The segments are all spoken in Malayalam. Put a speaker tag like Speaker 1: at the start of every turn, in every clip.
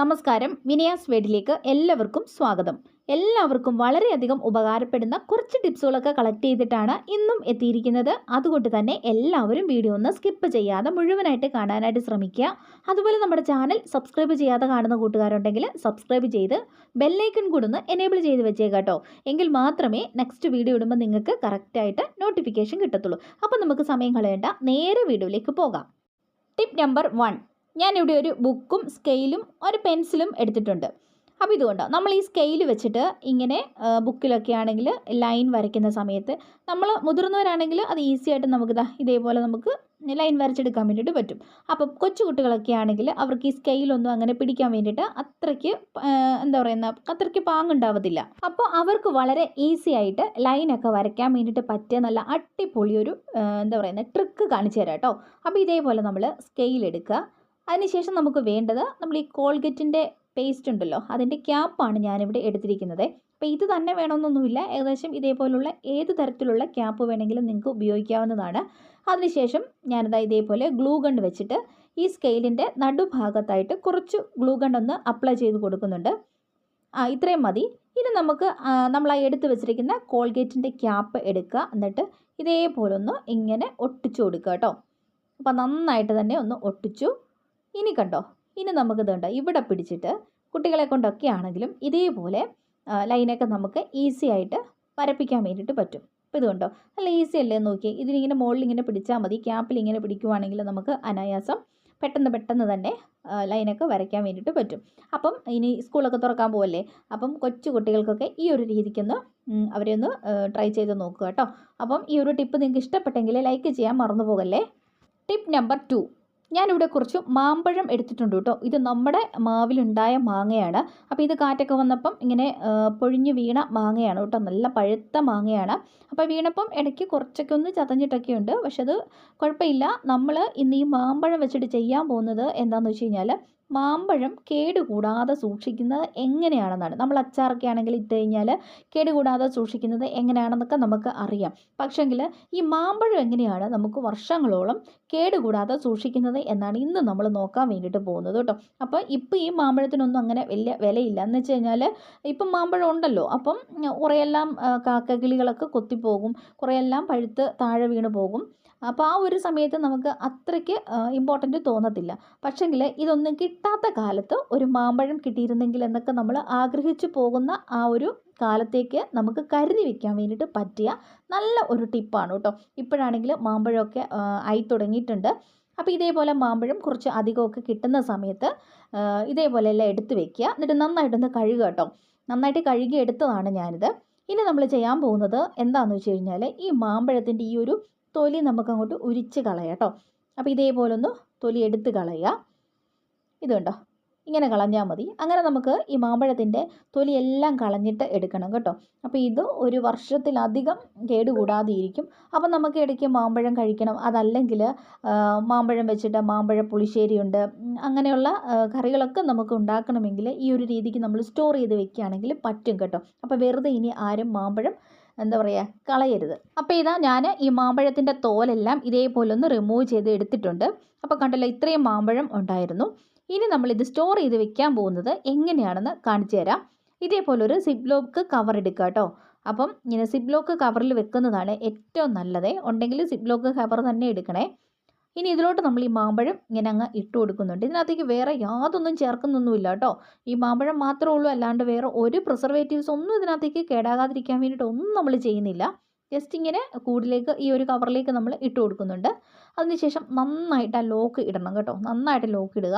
Speaker 1: നമസ്കാരം. വിനയാസ് വേഡിലേക്ക് എല്ലാവർക്കും സ്വാഗതം. എല്ലാവർക്കും വളരെയധികം ഉപകാരപ്പെടുന്ന കുറച്ച് ടിപ്സുകളൊക്കെ കളക്ട് ചെയ്തിട്ടാണ് ഇന്നും എത്തിയിരിക്കുന്നത്. അതുകൊണ്ട് തന്നെ എല്ലാവരും വീഡിയോ ഒന്ന് സ്കിപ്പ് ചെയ്യാതെ മുഴുവനായിട്ട് കാണാനായിട്ട് ശ്രമിക്കുക. അതുപോലെ നമ്മുടെ ചാനൽ സബ്സ്ക്രൈബ് ചെയ്യാതെ കാണുന്ന കൂട്ടുകാരുണ്ടെങ്കിൽ സബ്സ്ക്രൈബ് ചെയ്ത് ബെല്ലൈക്കൺ കൂടെ ഒന്ന് എനേബിൾ ചെയ്ത് വെച്ചേക്കാട്ടോ എങ്കിൽ മാത്രമേ നെക്സ്റ്റ് വീഡിയോ ഇടുമ്പോൾ നിങ്ങൾക്ക് കറക്റ്റായിട്ട് നോട്ടിഫിക്കേഷൻ കിട്ടത്തുള്ളൂ. അപ്പോൾ നമുക്ക് സമയം കളയേണ്ട നേരെ വീഡിയോയിലേക്ക് പോകാം. ടിപ്പ് നമ്പർ വൺ ഞാനിവിടെ ഒരു ബുക്കും സ്കെയിലും ഒരു പെൻസിലും എടുത്തിട്ടുണ്ട്. അപ്പോൾ ഇതുകൊണ്ട് നമ്മൾ ഈ സ്കെയിൽ വെച്ചിട്ട് ഇങ്ങനെ ബുക്കിലൊക്കെ ആണെങ്കിൽ ലൈൻ വരയ്ക്കുന്ന സമയത്ത് നമ്മൾ മുതിർന്നവരാണെങ്കിൽ അത് ഈസി ആയിട്ട് നമുക്ക് ഇതേപോലെ നമുക്ക് ലൈൻ വരച്ചെടുക്കാൻ വേണ്ടിയിട്ട് പറ്റും. അപ്പം കൊച്ചു കുട്ടികളൊക്കെ ആണെങ്കിൽ അവർക്ക് ഈ സ്കെയിലൊന്നും അങ്ങനെ പിടിക്കാൻ വേണ്ടിയിട്ട് അത്രയ്ക്ക് എന്താ പറയുന്ന അത്രയ്ക്ക് പാങ്ങുണ്ടാവത്തില്ല. അപ്പോൾ അവർക്ക് വളരെ ഈസി ആയിട്ട് ലൈനൊക്കെ വരയ്ക്കാൻ വേണ്ടിയിട്ട് പറ്റിയ നല്ല അടിപൊളിയൊരു എന്താ പറയുന്ന ട്രിക്ക് കാണിച്ചു തരാം കേട്ടോ. അപ്പോൾ ഇതേപോലെ നമ്മൾ സ്കെയിൽ എടുക്കുക. അതിനുശേഷം നമുക്ക് വേണ്ടത് നമ്മൾ ഈ കോൾഗറ്റിന്റെ പേസ്റ്റ് ഉണ്ടല്ലോ അതിന്റെ ക്യാപ്പാണ് ഞാനിവിടെ എടുത്തിരിക്കുന്നത്. അപ്പോൾ ഇത് തന്നെ വേണമെന്നൊന്നുമില്ല. ഏകദേശം ഇതേപോലുള്ള ഏത് തരത്തിലുള്ള ക്യാപ്പ് വേണമെങ്കിലും നിങ്ങൾക്ക് ഉപയോഗിക്കാവുന്നതാണ്. അതിനുശേഷം ഞാനിതാ ഇതേപോലെ ഗ്ലൂ ഗണ്ട് വെച്ചിട്ട് ഈ സ്കെയിലിന്റെ നടുഭാഗത്തായിട്ട് കുറച്ച് ഗ്ലൂ ഗണ്ട് ഒന്ന് അപ്ലൈ ചെയ്ത് കൊടുക്കുന്നുണ്ട്. ആ ഇത്രയും മതി. ഇനി നമുക്ക് നമ്മൾ ആ എടുത്ത് വെച്ചിരിക്കുന്ന കോൾഗേറ്റിന്റെ ക്യാപ്പ് എടുക്കുക. എന്നിട്ട് ഇതേപോലെ ഒന്ന് ഇങ്ങനെ ഒട്ടിച്ചു കൊടുക്കുക കേട്ടോ. അപ്പോൾ നന്നായിട്ട് തന്നെ ഒന്ന് ഒട്ടിച്ചു. ഇനി കണ്ടോ ഇനി നമുക്ക് ഇതുണ്ട് ഇവിടെ പിടിച്ചിട്ട് കുട്ടികളെ കൊണ്ടൊക്കെ ആണെങ്കിലും ഇതേപോലെ ലൈനൊക്കെ നമുക്ക് ഈസി ആയിട്ട് വരപ്പിക്കാൻ വേണ്ടിയിട്ട് പറ്റും. അപ്പോൾ ഇതുകൊണ്ടോ നല്ല ഈസി അല്ലേ നോക്കി ഇതിനിങ്ങനെ മുകളിൽ ഇങ്ങനെ പിടിച്ചാൽ മതി ക്യാപ്പിൽ ഇങ്ങനെ പിടിക്കുവാണെങ്കിൽ നമുക്ക് അനായാസം പെട്ടെന്ന് പെട്ടെന്ന് തന്നെ ലൈനൊക്കെ വരയ്ക്കാൻ വേണ്ടിയിട്ട് പറ്റും. അപ്പം ഇനി സ്കൂളൊക്കെ തുറക്കാൻ പോവല്ലേ അപ്പം കൊച്ചു കുട്ടികൾക്കൊക്കെ ഈ ഒരു രീതിക്കൊന്ന് അവരെ ഒന്ന് ട്രൈ ചെയ്ത് നോക്കുക കേട്ടോ. അപ്പം ഈ ഒരു ടിപ്പ് നിങ്ങൾക്ക് ഇഷ്ടപ്പെട്ടെങ്കിൽ ലൈക്ക് ചെയ്യാൻ മറന്നു പോകല്ലേ ടിപ്പ് നമ്പർ ടു ഞാനിവിടെ കുറച്ച് മാമ്പഴം എടുത്തിട്ടുണ്ട് കേട്ടോ. ഇത് നമ്മുടെ മാവിലുണ്ടായ മാങ്ങയാണ്. അപ്പോൾ ഇത് കാറ്റൊക്കെ വന്നപ്പം ഇങ്ങനെ പൊഴിഞ്ഞ് വീണ മാങ്ങയാണ് കേട്ടോ. നല്ല പഴുത്ത മാങ്ങയാണ്. അപ്പോൾ വീണപ്പം ഇടയ്ക്ക് കുറച്ചൊക്കെ ഒന്ന് ചതഞ്ഞിട്ടൊക്കെ ഉണ്ട്. പക്ഷെ അത് കുഴപ്പമില്ല. നമ്മൾ ഇന്ന് ഈ മാമ്പഴം വെച്ചിട്ട് ചെയ്യാൻ പോകുന്നത് എന്താണെന്ന് വെച്ച് കഴിഞ്ഞാൽ മാമ്പഴം കേടുകൂടാതെ സൂക്ഷിക്കുന്നത് എങ്ങനെയാണെന്നാണ്. നമ്മൾ അച്ചാറൊക്കെ ആണെങ്കിൽ ഇട്ട് കഴിഞ്ഞാൽ കേടുകൂടാതെ സൂക്ഷിക്കുന്നത് എങ്ങനെയാണെന്നൊക്കെ നമുക്ക് അറിയാം. പക്ഷെങ്കിൽ ഈ മാമ്പഴം എങ്ങനെയാണ് നമുക്ക് വർഷങ്ങളോളം കേടുകൂടാതെ സൂക്ഷിക്കുന്നത് എന്നാണ് ഇന്ന് നമ്മൾ നോക്കാൻ വേണ്ടിയിട്ട് പോകുന്നത് കേട്ടോ. അപ്പോൾ ഇപ്പോൾ ഈ മാമ്പഴത്തിനൊന്നും അങ്ങനെ വലിയ വിലയില്ല. എന്ന് വെച്ച് കഴിഞ്ഞാൽ ഇപ്പം മാമ്പഴം ഉണ്ടല്ലോ. അപ്പം കുറേയെല്ലാം കാക്കകിളികളൊക്കെ കൊത്തിപ്പോകും. കുറേയെല്ലാം പഴുത്ത് താഴെ വീണ് പോകും. അപ്പോൾ ആ ഒരു സമയത്ത് നമുക്ക് അത്രയ്ക്ക് ഇമ്പോർട്ടന്റ് തോന്നത്തില്ല. പക്ഷെങ്കിൽ ഇതൊന്നും കിട്ടാത്ത കാലത്ത് ഒരു മാമ്പഴം കിട്ടിയിരുന്നെങ്കിൽ എന്നൊക്കെ നമ്മൾ ആഗ്രഹിച്ചു പോകുന്ന ആ ഒരു കാലത്തേക്ക് നമുക്ക് കരുതി വെക്കാൻ വേണ്ടിയിട്ട് പറ്റിയ നല്ല ഒരു ടിപ്പാണ് കേട്ടോ. ഇപ്പോഴാണെങ്കിൽ മാമ്പഴമൊക്കെ ആയി തുടങ്ങിയിട്ടുണ്ട്. അപ്പോൾ ഇതേപോലെ മാമ്പഴം കുറച്ച് അധികമൊക്കെ കിട്ടുന്ന സമയത്ത് ഇതേപോലെ എല്ലാം എടുത്ത് വെക്കുക. എന്നിട്ട് നന്നായിട്ടൊന്ന് കഴുകുക കേട്ടോ. നന്നായിട്ട് കഴുകി എടുത്തതാണ് ഞാനിത്. ഇനി നമ്മൾ ചെയ്യാൻ പോകുന്നത് എന്താണെന്ന് വെച്ച് കഴിഞ്ഞാൽ ഈ മാമ്പഴത്തിന്റെ ഈ ഒരു തൊലി നമുക്ക് അങ്ങോട്ട് ഉരിച്ച് കളയാം കേട്ടോ. അപ്പോൾ ഇതേപോലെ ഒന്ന് തൊലി എടുത്ത് കളയുക. ഇതുണ്ടോ ഇങ്ങനെ കളഞ്ഞാൽ മതി. അങ്ങനെ നമുക്ക് ഈ മാമ്പഴത്തിന്റെ തൊലിയെല്ലാം കളഞ്ഞിട്ട് എടുക്കണം കേട്ടോ. അപ്പോൾ ഇത് ഒരു വർഷത്തിലധികം കേടുകൂടാതെ ഇരിക്കും അപ്പോൾ നമുക്ക് ഇടയ്ക്ക് മാമ്പഴം കഴിക്കണം. അതല്ലെങ്കിൽ മാമ്പഴം വെച്ചിട്ട് മാമ്പഴ പുളിശ്ശേരിയുണ്ട് അങ്ങനെയുള്ള കറികളൊക്കെ നമുക്ക് ഉണ്ടാക്കണമെങ്കിൽ ഈ ഒരു രീതിക്ക് നമ്മൾ സ്റ്റോർ ചെയ്ത് വെക്കുകയാണെങ്കിൽ പറ്റും കേട്ടോ. അപ്പോൾ വെറുതെ ഇനി ആരും മാമ്പഴം എന്താ പറയുക കളയരുത്. അപ്പോൾ ഇതാ ഞാൻ ഈ മാമ്പഴത്തിന്റെ തോലെല്ലാം ഇതേപോലെ ഒന്ന് റിമൂവ് ചെയ്ത് എടുത്തിട്ടുണ്ട്. അപ്പോൾ കണ്ടല്ലോ ഇത്രയും മാമ്പഴം ഉണ്ടായിരുന്നു. ഇനി നമ്മൾ ഇത് സ്റ്റോർ ചെയ്ത് വെക്കാൻ പോകുന്നത് എങ്ങനെയാണെന്ന് കാണിച്ചു തരാം. ഇതേപോലെ ഒരു സിബ്ലോക്ക് കവർ എടുക്കുക കേട്ടോ. അപ്പം ഇങ്ങനെ സിബ്ലോക്ക് കവറിൽ വെക്കുന്നതാണ് ഏറ്റവും നല്ലത്. ഉണ്ടെങ്കിൽ സിബ്ലോക്ക് കവർ തന്നെ എടുക്കണേ. ഇനി ഇതിലോട്ട് നമ്മൾ ഈ മാമ്പഴം ഇങ്ങനെ അങ്ങ് ഇട്ട് കൊടുക്കുന്നുണ്ട്. ഇതിനകത്തേക്ക് വേറെ യാതൊന്നും ചേർക്കുന്നൊന്നുമില്ല കേട്ടോ. ഈ മാമ്പഴം മാത്രമേ ഉള്ളൂ അല്ലാണ്ട് വേറെ ഒരു പ്രിസർവേറ്റീവ്സ് ഒന്നും ഇതിനകത്തേക്ക് കേടാകാതിരിക്കാൻ വേണ്ടിയിട്ട് ഒന്നും നമ്മൾ ചെയ്യുന്നില്ല. ജസ്റ്റ് ഇങ്ങനെ കൂടിലേക്ക് ഈ ഒരു കവറിലേക്ക് നമ്മൾ ഇട്ട് കൊടുക്കുന്നുണ്ട്. അതിനുശേഷം നന്നായിട്ട് ആ ലോക്ക് ഇടണം കേട്ടോ. നന്നായിട്ട് ലോക്ക് ഇടുക.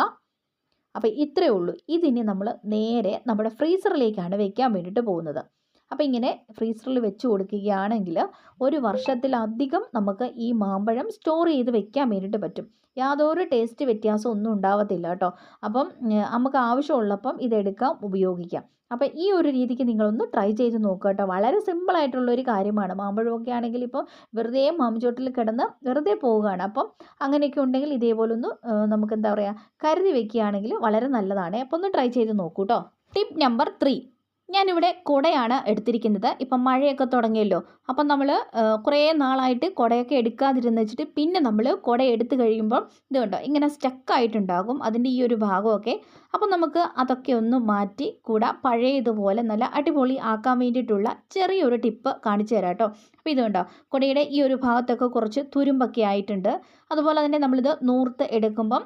Speaker 1: അപ്പോൾ ഇത്രയേ ഉള്ളൂ. ഇതിനി നമ്മൾ നേരെ നമ്മുടെ ഫ്രീസറിലേക്കാണ് വെക്കാൻ വേണ്ടിയിട്ട് പോകുന്നത്. അപ്പോൾ ഇങ്ങനെ ഫ്രീസറിൽ വെച്ച് കൊടുക്കുകയാണെങ്കിൽ ഒരു വർഷത്തിലധികം നമുക്ക് ഈ മാമ്പഴം സ്റ്റോർ ചെയ്ത് വെക്കാൻ വേണ്ടിയിട്ട് പറ്റും. യാതൊരു ടേസ്റ്റ് വ്യത്യാസം ഒന്നും ഉണ്ടാവത്തില്ല കേട്ടോ. അപ്പം നമുക്ക് ആവശ്യമുള്ളപ്പം ഇതെടുക്കാം ഉപയോഗിക്കാം. അപ്പോൾ ഈ ഒരു രീതിക്ക് നിങ്ങളൊന്ന് ട്രൈ ചെയ്ത് നോക്കുക കേട്ടോ. വളരെ സിമ്പിളായിട്ടുള്ള ഒരു കാര്യമാണ്. മാമ്പഴമൊക്കെ ആണെങ്കിൽ ഇപ്പോൾ വെറുതെ മാമ്പുചോട്ടിൽ കിടന്ന് വെറുതെ പോവുകയാണ്. അപ്പം അങ്ങനെയൊക്കെ ഉണ്ടെങ്കിൽ ഇതേപോലെ ഒന്ന് നമുക്ക് എന്താ പറയുക കരുതി വെക്കുകയാണെങ്കിൽ വളരെ നല്ലതാണ്. അപ്പോൾ ഒന്ന് ട്രൈ ചെയ്ത് നോക്കൂ കേട്ടോ. ടിപ്പ് നമ്പർ ത്രീ ഞാനിവിടെ കുടയാണ് എടുത്തിരിക്കുന്നത്. ഇപ്പം മഴയൊക്കെ തുടങ്ങിയല്ലോ. അപ്പം നമ്മൾ കുറേ നാളായിട്ട് കുടയൊക്കെ എടുക്കാതിരുന്ന് വെച്ചിട്ട് പിന്നെ നമ്മൾ കുട എടുത്തു കഴിയുമ്പോൾ ഇത് കണ്ടോ? ഇങ്ങനെ സ്റ്റക്കായിട്ടുണ്ടാകും അതിന്റെ ഈ ഒരു ഭാഗമൊക്കെ. അപ്പം നമുക്ക് അതൊക്കെ ഒന്ന് മാറ്റി കൂടാ പഴയതുപോലെ നല്ല അടിപൊളി ആക്കാൻ വേണ്ടിയിട്ടുള്ള ചെറിയൊരു ടിപ്പ് കാണിച്ചു തരാം കേട്ടോ. അപ്പോൾ ഇത് കണ്ടോ? കുടയുടെ ഈ ഒരു ഭാഗത്തൊക്കെ കുറച്ച് തുരുമ്പൊക്കെ ആയിട്ടുണ്ട്. അതുപോലെ തന്നെ നമ്മളിത് നൂർത്ത് എടുക്കുമ്പം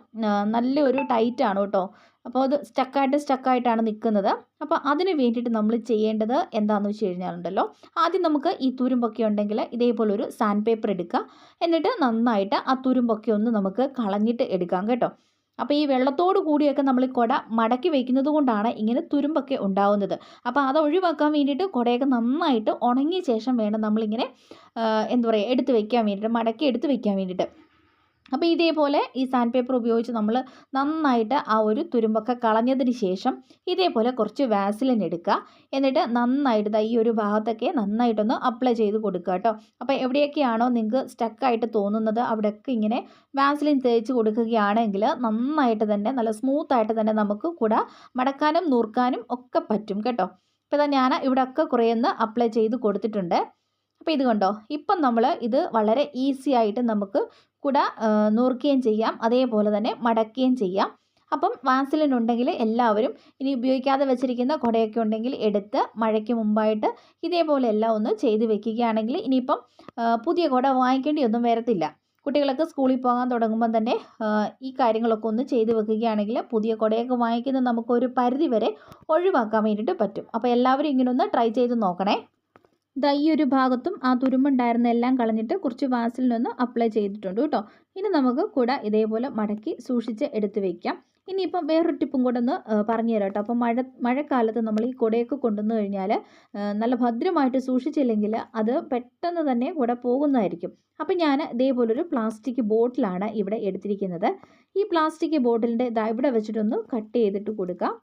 Speaker 1: നല്ലൊരു ടൈറ്റാണ് കേട്ടോ. അപ്പോൾ അത് സ്റ്റക്കായിട്ട് സ്റ്റക്കായിട്ടാണ് നിൽക്കുന്നത് അപ്പോൾ അതിന് വേണ്ടിയിട്ട് നമ്മൾ ചെയ്യേണ്ടത് എന്താണെന്ന് വെച്ച് കഴിഞ്ഞാലുണ്ടല്ലോ ആദ്യം നമുക്ക് ഈ തുരുമ്പൊക്കെ ഉണ്ടെങ്കിൽ ഇതേപോലെ ഒരു സാൻഡ് പേപ്പർ എടുക്കുക. എന്നിട്ട് നന്നായിട്ട് ആ തുരുമ്പൊക്കെ ഒന്ന് നമുക്ക് കളഞ്ഞിട്ട് എടുക്കാം കേട്ടോ. അപ്പോൾ ഈ വെള്ളത്തോട് കൂടിയൊക്കെ നമ്മൾ കുട മടക്കി വയ്ക്കുന്നത് കൊണ്ടാണ് ഇങ്ങനെ തുരുമ്പൊക്കെ ഉണ്ടാവുന്നത്. അപ്പോൾ അത് ഒഴിവാക്കാൻ വേണ്ടിയിട്ട് കുടയൊക്കെ നന്നായിട്ട് ഉണങ്ങിയ ശേഷം വേണം നമ്മളിങ്ങനെ എന്താ പറയുക എടുത്ത് വയ്ക്കാൻ വേണ്ടിയിട്ട് മടക്കി എടുത്ത് വയ്ക്കാൻ വേണ്ടിയിട്ട്. അപ്പോൾ ഇതേപോലെ ഈ സാൻഡ് പേപ്പർ ഉപയോഗിച്ച് നമ്മൾ നന്നായിട്ട് ആ ഒരു തുരുമ്പൊക്കെ കളഞ്ഞതിന് ശേഷം ഇതേപോലെ കുറച്ച് വാസിലിൻ എടുക്കുക. എന്നിട്ട് നന്നായിട്ട് ഈ ഒരു ഭാഗത്തൊക്കെ നന്നായിട്ടൊന്ന് അപ്ലൈ ചെയ്ത് കൊടുക്കുക കേട്ടോ. അപ്പോൾ എവിടെയൊക്കെയാണോ നിങ്ങൾക്ക് സ്റ്റക്കായിട്ട് തോന്നുന്നത് അവിടെയൊക്കെ ഇങ്ങനെ വാസിലിൻ തേച്ച് കൊടുക്കുകയാണെങ്കിൽ നന്നായിട്ട് തന്നെ നല്ല സ്മൂത്തായിട്ട് തന്നെ നമുക്ക് കൂടെ മടക്കാനും നൂർക്കാനും ഒക്കെ പറ്റും കേട്ടോ. ഇപ്പോൾ ഞാൻ ഇവിടെയൊക്കെ കുറേ ഒന്ന് അപ്ലൈ ചെയ്ത് കൊടുത്തിട്ടുണ്ട്. അപ്പോൾ ഇത് കണ്ടോ? ഇപ്പം നമ്മൾ ഇത് വളരെ ഈസി ആയിട്ട് നമുക്ക് കുട നൂർക്കുകയും ചെയ്യാം. അതേപോലെ തന്നെ മടക്കുകയും ചെയ്യാം. അപ്പം വാസലിൻ ഉണ്ടെങ്കിൽ എല്ലാവരും ഇനി ഉപയോഗിക്കാതെ വെച്ചിരിക്കുന്ന കുടയൊക്കെ ഉണ്ടെങ്കിൽ എടുത്ത് മഴയ്ക്ക് മുമ്പായിട്ട് ഇതേപോലെ എല്ലാം ഒന്ന് ചെയ്ത് വെക്കുകയാണെങ്കിൽ ഇനിയിപ്പം പുതിയ കുട വാങ്ങിക്കേണ്ടിയൊന്നും വരത്തില്ല. കുട്ടികളൊക്കെ സ്കൂളിൽ പോകാൻ തുടങ്ങുമ്പോൾ തന്നെ ഈ കാര്യങ്ങളൊക്കെ ഒന്ന് ചെയ്ത് വെക്കുകയാണെങ്കിൽ പുതിയ കുടയൊക്കെ വാങ്ങിക്കുന്നത് നമുക്കൊരു പരിധി വരെ ഒഴിവാക്കാൻ വേണ്ടിയിട്ട് പറ്റും. അപ്പോൾ എല്ലാവരും ഇങ്ങനെ ഒന്ന് ട്രൈ ചെയ്ത് നോക്കണേ. ദാ ഒരു ഭാഗത്തും ആ തുരുമ്പുണ്ടായിരുന്ന എല്ലാം കളഞ്ഞിട്ട് കുറച്ച് വാസലിനൊന്ന് അപ്ലൈ ചെയ്തിട്ടുണ്ട് കേട്ടോ. ഇനി നമുക്ക് കുട ഇതേപോലെ മടക്കി സൂക്ഷിച്ച് എടുത്തു വയ്ക്കാം ഇനിയിപ്പം വേറൊരു ടിപ്പും കൂടെ ഒന്ന് പറഞ്ഞു തരാം കേട്ടോ. അപ്പോൾ മഴ മഴക്കാലത്ത് നമ്മൾ ഈ കുടയൊക്കെ കൊണ്ടുവന്നു കഴിഞ്ഞാൽ നല്ല ഭദ്രമായിട്ട് സൂക്ഷിച്ചില്ലെങ്കിൽ അത് പെട്ടെന്ന് തന്നെ കുട പോകുന്നതായിരിക്കും. അപ്പം ഞാൻ ഇതേപോലൊരു പ്ലാസ്റ്റിക് ബോട്ടിലാണ് ഇവിടെ എടുത്തിരിക്കുന്നത്. ഈ പ്ലാസ്റ്റിക് ബോട്ടിലിന്റെ ഇതാ ഇവിടെ വെച്ചിട്ടൊന്ന് കട്ട് ചെയ്തിട്ട് കൊടുക്കാം.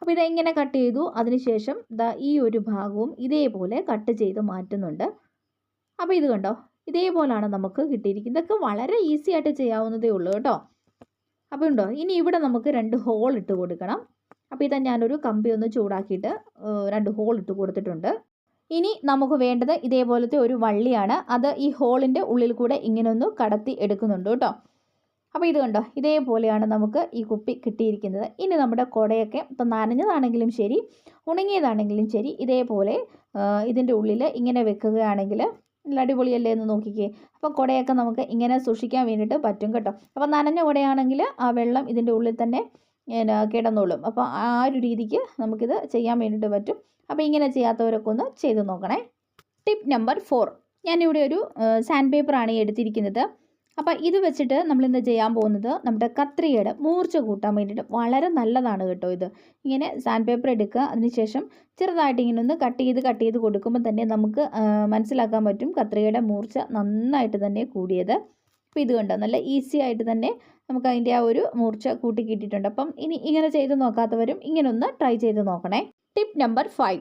Speaker 1: അപ്പോൾ ഇതെങ്ങനെ കട്ട് ചെയ്തു? അതിനുശേഷം ദാ ഈ ഒരു ഭാഗവും ഇതേപോലെ കട്ട് ചെയ്ത് മാറ്റുന്നുണ്ട്. അപ്പോൾ ഇത് കണ്ടോ? ഇതേപോലാണ് നമുക്ക് കിട്ടിയിരിക്കുന്നത്. ഇതൊക്കെ വളരെ ഈസി ആയിട്ട് ചെയ്യാവുന്നതേ ഉള്ളൂ കേട്ടോ. അപ്പോൾ ഉണ്ടോ? ഇനി ഇവിടെ നമുക്ക് രണ്ട് ഹോൾ ഇട്ട് കൊടുക്കണം. അപ്പോൾ ഇതാ ഞാനൊരു കമ്പി ഒന്ന് ചൂടാക്കിയിട്ട് രണ്ട് ഹോൾ ഇട്ട് കൊടുത്തിട്ടുണ്ട്. ഇനി നമുക്ക് വേണ്ടത് ഇതേപോലത്തെ ഒരു വള്ളിയാണ്. അത് ഈ ഹോളിന്റെ ഉള്ളിൽ കൂടെ ഇങ്ങനെ ഒന്ന് കടത്തി എടുക്കുന്നുണ്ട് കേട്ടോ. അപ്പോൾ ഇത് കണ്ടോ? ഇതേപോലെയാണ് നമുക്ക് ഈ കുപ്പി കിട്ടിയിരിക്കുന്നത്. ഇനി നമ്മുടെ കുടയൊക്കെ ഇപ്പം നനഞ്ഞതാണെങ്കിലും ശരി ഉണങ്ങിയതാണെങ്കിലും ശരി ഇതേപോലെ ഇതിന്റെ ഉള്ളിൽ ഇങ്ങനെ വെക്കുകയാണെങ്കിൽ നല്ല അടിപൊളിയല്ലേ എന്ന് നോക്കിക്കേ. അപ്പം കുടയൊക്കെ നമുക്ക് ഇങ്ങനെ സൂക്ഷിക്കാൻ വേണ്ടിയിട്ട് പറ്റും കേട്ടോ. അപ്പം നനഞ്ഞ കുടയാണെങ്കിൽ ആ വെള്ളം ഇതിന്റെ ഉള്ളിൽ തന്നെ കിടന്നോളും. അപ്പോൾ ആ ഒരു രീതിക്ക് നമുക്കിത് ചെയ്യാൻ വേണ്ടിയിട്ട് പറ്റും. അപ്പോൾ ഇങ്ങനെ ചെയ്യാത്തവരൊക്കെ ഒന്ന് ചെയ്ത് നോക്കണേ. ടിപ്പ് നമ്പർ ഫോർ ഞാനിവിടെ ഒരു സാൻഡ് പേപ്പറാണ് എടുത്തിരിക്കുന്നത്. അപ്പോൾ ഇത് വെച്ചിട്ട് നമ്മൾ ഇന്ന് ചെയ്യാൻ പോകുന്നത്? നമ്മുടെ കത്രികയുടെ മൂർച്ച കൂട്ടാൻ വേണ്ടിയിട്ട് വളരെ നല്ലതാണ് കേട്ടോ ഇത്. ഇങ്ങനെ സാൻഡ് പേപ്പർ എടുക്കുക. അതിനുശേഷം ചെറുതായിട്ട് ഇങ്ങനെ ഒന്ന് കട്ട് ചെയ്ത് കട്ട് ചെയ്ത് കൊടുക്കുമ്പോൾ തന്നെ നമുക്ക് മനസ്സിലാക്കാൻ പറ്റും കത്രികയുടെ മൂർച്ച നന്നായിട്ട് തന്നെ കൂടിയത്. അപ്പോൾ ഇത് കണ്ടോ? നല്ല ഈസി ആയിട്ട് തന്നെ നമുക്ക് അതിന്റെ ആ ഒരു മൂർച്ച കൂട്ടി കിട്ടിയിട്ടുണ്ട്. അപ്പം ഇനി ഇങ്ങനെ ചെയ്ത് നോക്കാത്തവരും ഇങ്ങനെ ഒന്ന് ട്രൈ ചെയ്ത് നോക്കണേ. ടിപ്പ് നമ്പർ ഫൈവ്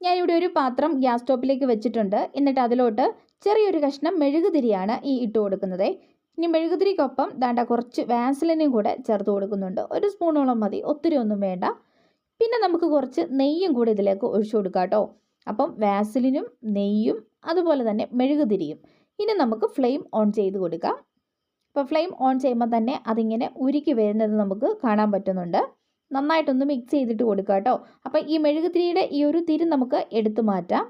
Speaker 1: ഞാനിവിടെ ഒരു പാത്രം ഗ്യാസ് സ്റ്റോപ്പിലേക്ക് വെച്ചിട്ടുണ്ട്. എന്നിട്ട് അതിലോട്ട് ചെറിയൊരു കഷ്ണം മെഴുകുതിരിയാണ് ഈ ഇട്ട് കൊടുക്കുന്നത്. ഇനി മെഴുകുതിരിക്കൊപ്പം ദാണ്ട കുറച്ച് വാസലിനും കൂടെ ചേർത്ത് കൊടുക്കുന്നുണ്ട്. ഒരു സ്പൂണോളം മതി. ഒത്തിരി ഒന്നും വേണ്ട. പിന്നെ നമുക്ക് കുറച്ച് നെയ്യും കൂടെ ഇതിലേക്ക് ഒഴിച്ചു കൊടുക്കാം കേട്ടോ. അപ്പം വാസലിനും നെയ്യും അതുപോലെ തന്നെ മെഴുകുതിരിയും ഇനി നമുക്ക് ഫ്ലെയിം ഓൺ ചെയ്ത് കൊടുക്കാം. അപ്പോൾ ഫ്ലെയിം ഓൺ ചെയ്യുമ്പോൾ തന്നെ അതിങ്ങനെ ഉരുക്കി വരുന്നത് നമുക്ക് കാണാൻ പറ്റുന്നുണ്ട്. നന്നായിട്ടൊന്ന് മിക്സ് ചെയ്തിട്ട് കൊടുക്കുക കേട്ടോ. അപ്പോൾ ഈ മെഴുകുതിരിയുടെ ഈ ഒരു തിരി നമുക്ക് എടുത്തു മാറ്റാം.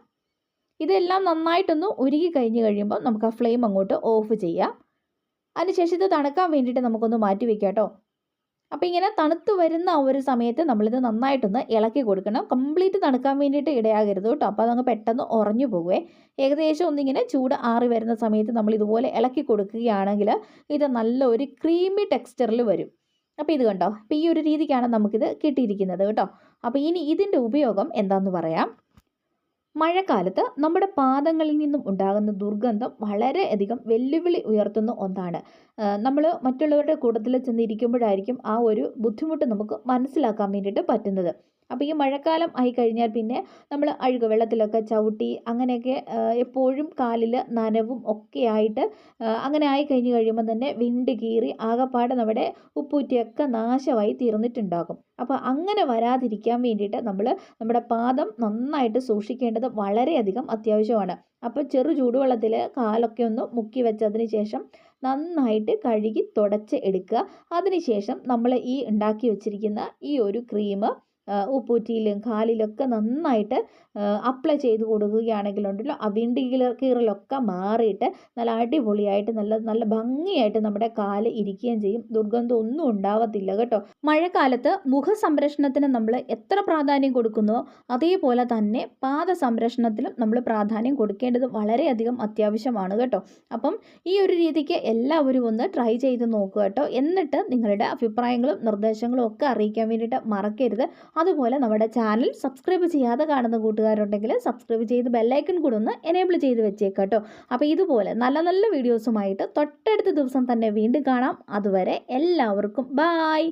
Speaker 1: ഇതെല്ലാം നന്നായിട്ടൊന്ന് ഉരുകി കഴിഞ്ഞ് കഴിയുമ്പോൾ നമുക്ക് ആ ഫ്ലെയിം അങ്ങോട്ട് ഓഫ് ചെയ്യാം. അതിനുശേഷം ഇത് തണുക്കാൻ വേണ്ടിയിട്ട് നമുക്കൊന്ന് മാറ്റി വെക്കാം കേട്ടോ അപ്പോൾ ഇങ്ങനെ തണുത്ത് വരുന്ന ഒരു സമയത്ത് നമ്മളിത് നന്നായിട്ടൊന്ന് ഇളക്കി കൊടുക്കണം. കംപ്ലീറ്റ് തണുക്കാൻ വേണ്ടിയിട്ട് ഇടയാകരുത് കേട്ടോ. അപ്പോൾ അതങ്ങ് പെട്ടെന്ന് ഉറഞ്ഞു പോകുവേ ഏകദേശം ഒന്നിങ്ങനെ ചൂട് ആറി വരുന്ന സമയത്ത് നമ്മൾ ഇതുപോലെ ഇളക്കി കൊടുക്കുകയാണെങ്കിൽ ഇത് നല്ല ഒരു ക്രീമി ടെക്സ്ചറിൽ വരും. അപ്പോൾ ഇത് കണ്ടോ? അപ്പോൾ ഈ ഒരു രീതിക്കാണ് നമുക്കിത് കിട്ടിയിരിക്കുന്നത് കേട്ടോ. അപ്പോൾ ഇനി ഇതിന്റെ ഉപയോഗം എന്താണെന്ന് പറയാം? മഴക്കാലത്ത് നമ്മുടെ പാദങ്ങളിൽ നിന്നും ഉണ്ടാകുന്ന ദുർഗന്ധം വളരെ അധികം വെല്ലുവിളി ഉയർത്തുന്ന ഒന്നാണ്. നമ്മൾ മറ്റുള്ളവരുടെ കൂട്ടത്തിൽ ചെന്നിരിക്കുമ്പോഴായിരിക്കും ആ ഒരു ബുദ്ധിമുട്ട് നമുക്ക് മനസ്സിലാക്കാൻ വേണ്ടിയിട്ട് പറ്റുന്നത്. അപ്പോൾ ഈ മഴക്കാലം ആയി കഴിഞ്ഞാൽ പിന്നെ നമ്മൾ അഴുക വെള്ളത്തിലൊക്കെ ചവിട്ടി അങ്ങനെയൊക്കെ എപ്പോഴും കാലിൽ നനവും ഒക്കെ ആയിട്ട് അങ്ങനെ ആയി കഴിഞ്ഞ് കഴിയുമ്പോൾ തന്നെ വിണ്ട് കീറി ആകപ്പാടെ നമ്മുടെ ഉപ്പൂറ്റിയൊക്കെ നാശമായി തീർന്നിട്ടുണ്ടാകും. അപ്പോൾ അങ്ങനെ വരാതിരിക്കാൻ വേണ്ടിയിട്ട് നമ്മൾ നമ്മുടെ പാദം നന്നായിട്ട് സൂക്ഷിക്കേണ്ടത് വളരെയധികം അത്യാവശ്യമാണ്. അപ്പോൾ ചെറു ചൂടുവെള്ളത്തിൽ കാലൊക്കെ ഒന്ന് മുക്കി വെച്ചതിന് ശേഷം നന്നായിട്ട് കഴുകി തുടച്ച് എടുക്കുക. അതിനുശേഷം നമ്മൾ ഈ ഉണ്ടാക്കി വെച്ചിരിക്കുന്ന ഈ ഒരു ക്രീം ഉപ്പൂറ്റിയിലും കാലിലൊക്കെ നന്നായിട്ട് അപ്ലൈ ചെയ്ത് കൊടുക്കുകയാണെങ്കിലുണ്ടല്ലോ ആ വിണ്ട് കീറലൊക്കെ മാറിയിട്ട് നല്ല അടിപൊളിയായിട്ട് നല്ല നല്ല ഭംഗിയായിട്ട് നമ്മുടെ കാൽ ഇരിക്കുകയും ചെയ്യും. ദുർഗന്ധം ഒന്നും ഉണ്ടാവത്തില്ല കേട്ടോ. മഴക്കാലത്ത് മുഖ സംരക്ഷണത്തിന് നമ്മൾ എത്ര പ്രാധാന്യം കൊടുക്കുന്നുവോ അതേപോലെ തന്നെ പാദ സംരക്ഷണത്തിലും നമ്മൾ പ്രാധാന്യം കൊടുക്കേണ്ടത് വളരെയധികം അത്യാവശ്യമാണ് കേട്ടോ. അപ്പം ഈ ഒരു രീതിക്ക് എല്ലാവരും ഒന്ന് ട്രൈ ചെയ്ത് നോക്കുക കേട്ടോ. എന്നിട്ട് നിങ്ങളുടെ അഭിപ്രായങ്ങളും നിർദ്ദേശങ്ങളും ഒക്കെ അറിയിക്കാൻ വേണ്ടിയിട്ട് മറക്കരുത്. അതുപോലെ നമ്മുടെ ചാനൽ സബ്സ്ക്രൈബ് ചെയ്യാതെ കാണുന്ന കൂട്ടുകാരുണ്ടെങ്കിൽ സബ്സ്ക്രൈബ് ചെയ്ത് ബെല്ലൈക്കൺ കൂടെ ഒന്ന് എനേബിൾ ചെയ്ത് വെച്ചേക്കാട്ടോ അപ്പോൾ ഇതുപോലെ നല്ല നല്ല വീഡിയോസുമായിട്ട് തൊട്ടടുത്ത ദിവസം തന്നെ വീണ്ടും കാണാം. അതുവരെ എല്ലാവർക്കും ബായ്